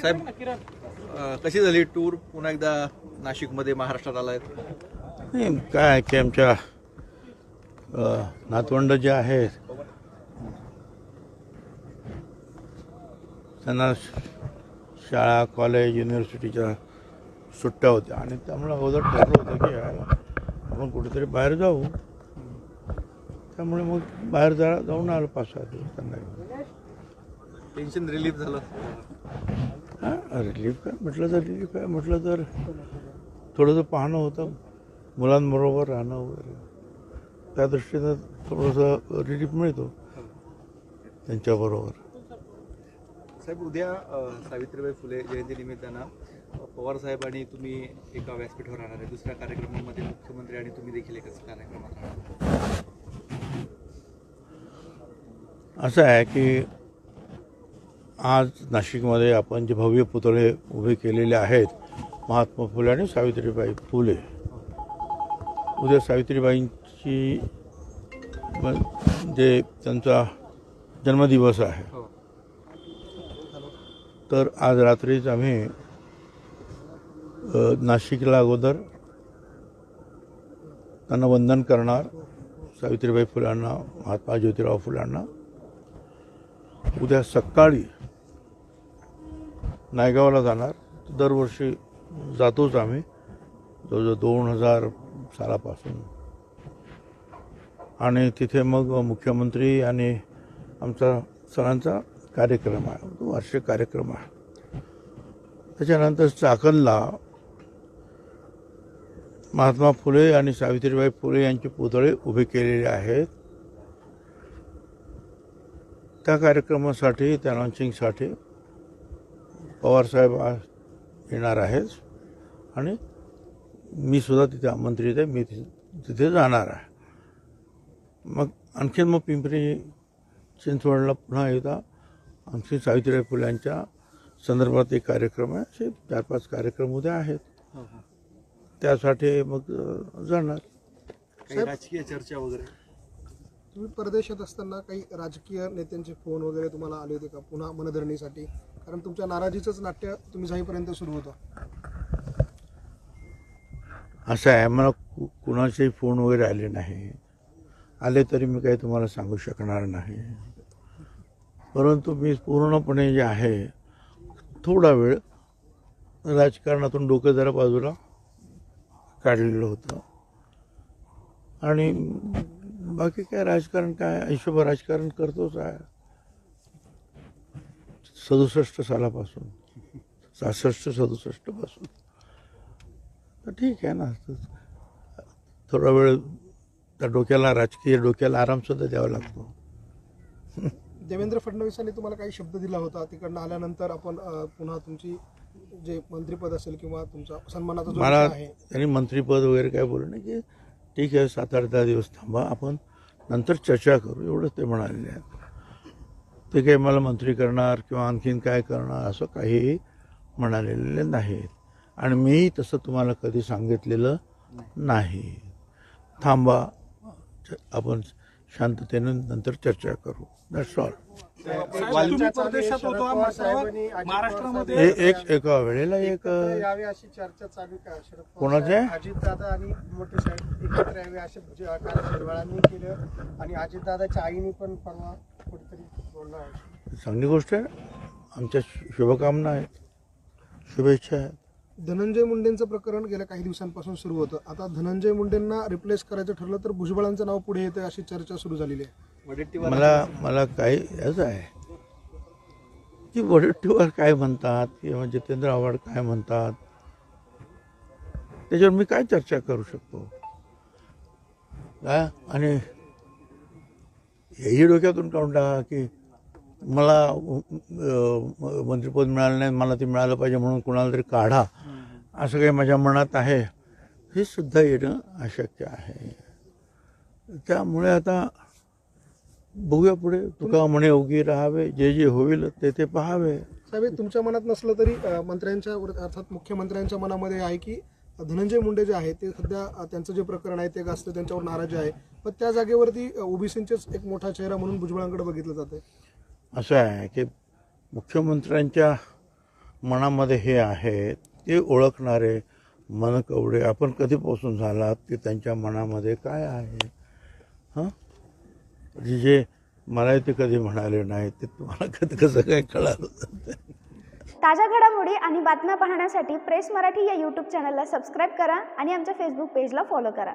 साहेब अ, कशी झाली टूर? पुन्हा एकदा नाशिकमध्ये महाराष्ट्रात आलाय नाही काय आहे की आमच्या अ, नातवंड जे आहेत त्यांना श- शाळा कॉलेज युनिव्हर्सिटीच्या सुट्ट्या होत्या. आणि त्यामुळे अगोदर ठरलं होतं की यायला आपण कुठेतरी बाहेर जाऊ. त्यामुळे मग बाहेर जा जाऊन आलो पाच सहा दिवस त्यांना घेऊन. टेन्शन रिलीफ झालं. हां रिलीफ काय? म्हटलं तर रिलीफ काय? म्हटलं तर थोडंसं पाहणं होतं. मुलांबरोबर राहणं वगैरे. त्या दृष्टीनं थोडंसं रिलीफ मिळतो. त्यांच्याबरोबर. साहेब उद्या सावित्रीबाई फुले जयंती निमित्तानं अ, पवार साहेब आणि तुम्ही एका व्यासपीठावर राहणार आहे. दुसऱ्या कार्यक्रमामध्ये मुख्यमंत्री आणि तुम्ही देखील एकाच कार्यक्रमात राहणार असं आहे की आज नाशिकमध्ये आपण जे भव्य पुतळे उभे केलेले आहेत महात्मा फुले आणि सावित्रीबाई फुले. उद्या सावित्रीबाईंची जे त्यांचा जन्मदिवस आहे. हो. तर आज रात्रीच आम्ही नाशिकला अगोदर त्यांना वंदन करणार सावित्रीबाई फुलांना महात्मा ज्योतिराव फुलांना. उद्या सकाळी नायगावला जाणार. दरवर्षी जातोच आम्ही. जवळजवळ दोन हजार सालापासून. आणि तिथे मग मुख्यमंत्री आणि आमचा सणांचा कार्यक्रम आहे. तो वार्षिक कार्यक्रम आहे. त्याच्यानंतर चाकणला महात्मा फुले आणि सावित्रीबाई फुले यांचे पुतळे उभे केलेले आहेत. त्या कार्यक्रमासाठी त्या लॉन्चिंगसाठी पवारसाहेब आज येणार आहेत. आणि मी सुद्धा तिथे आमंत्रित आहे. मी तिथे जाणार आहे. मग आणखीन मग पिंपरी चिंचवडला पुन्हा एकदा आणखी सावित्रीबाई फुल्यांच्या संदर्भात एक कार्यक्रम आहे. असे चार पाच कार्यक्रम उद्या आहेत. हो, हो. त्यासाठी मग जाणार. काही राजकीय चर्चा वगैरे? तुम्ही परदेशात असताना काही राजकीय नेत्यांचे फोन वगैरे तुम्हाला आले होते का? पुन्हा मनधरणीसाठी? कारण तुमच्या नाराजीचंच नाट्य तुम्ही जाईपर्यंत सुरू होतं. असं आहे मला कु- कुणाचेही फोन वगैरे आले नाही. आले तरी मी काही तुम्हाला सांगू शकणार नाही. परंतु मी पूर्णपणे जे आहे थोडा वेळ राजकारणातून डोकं जरा बाजूला काढलेलं होतं. आणि बाकी काय राजकारण काय आयुष्यभर राजकारण करतोच आहे. सदुसष्ट सालापासून सहासष्ट सदुसष्टपासून. तर ठीक आहे ना थोडा वेळ त्या डोक्याला राजकीय डोक्याला आरामसुद्धा द्यावा लागतो. देवेंद्र फडणवीसांनी तुम्हाला काही शब्द दिला होता तिकडनं आल्यानंतर आपण पुन्हा तुमची जे मंत्रीपद असेल किंवा तुमचा सन्मानाचा मला त्यांनी मंत्रीपद वगैरे काय बोललं नाही की ठीक आहे सात आठ दहा दिवस थांबा आपण नंतर चर्चा करू एवढं ते म्हणालेले आहेत ते काही मला मंत्री करणार किंवा आणखीन काय करणार असं काही म्हणालेले नाहीत. आणि मीही तसं तुम्हाला कधी सांगितलेलं नाही. थांबा. आपण शांततेनं नंतर चर्चा करू. दॅट्स ऑल महाराष्ट्रामध्ये एक एका वेळेला एक अ, यावे अशी चर्चा चालू का शरद कोणाचे? अजितदादा आणि मोठे साहेब एकत्र यावे असे काल. आणि अजितदादाच्या आईने पण परवा कुठेतरी चांगली गोष्ट आहे. आमच्या शुभकामना आहेत. शुभेच्छा आहेत. धनंजय मुंडेंचं प्रकरण गेल्या काही दिवसांपासून सुरू होतं. आता धनंजय मुंडेंना रिप्लेस करायचं ठरलं तर भुजबळांचं नाव पुढे येतं अशी चर्चा सुरू झालेली आहे. मला मला काही याचं आहे. की वडट्टीवर काय म्हणतात किंवा जितेंद्र आव्हाड काय म्हणतात त्याच्यावर मी काय चर्चा करू शकतो? काय आणि हेही डोक्यातून काढून टाका की मला मंत्रिपद मिळालं नाही मला ते मिळालं पाहिजे म्हणून कुणाला तरी काढा. असं काही माझ्या मनात आहे. हे सुद्धा येणं अशक्य आहे. त्यामुळे आता बघूया पुढे. तुका म्हणे उगी राहावे जे जे होईल ते ते पाहावे. साहेब तुमच्या मनात नसलं तरी मंत्र्यांच्या अर्थात मुख्यमंत्र्यांच्या मनामध्ये आहे की धनंजय मुंडे जे आहे ते सध्या त्यांचं जे प्रकरण आहे ते गाजतं त्यांच्यावर नाराजी आहे. पण त्या जागेवरती ओबीसींचेच एक मोठा चेहरा म्हणून भुजबळांकडे बघितलं जाते असं आहे की मुख्यमंत्र्यांच्या मनामध्ये हे आहे ते ओळखणारे मनकवडे आपण कधीपासून झालात की त्यांच्या मनामध्ये काय आहे? हां? म्हणजे जे मला ते कधी म्हणाले नाही ते तुम्हाला कधी कसं काय कळालं? ताज्या घडामोडी आणि बातम्या पाहण्यासाठी प्रेस मराठी या यूट्यूब चॅनलला सबस्क्राईब करा आणि आमच्या फेसबुक पेजला फॉलो करा.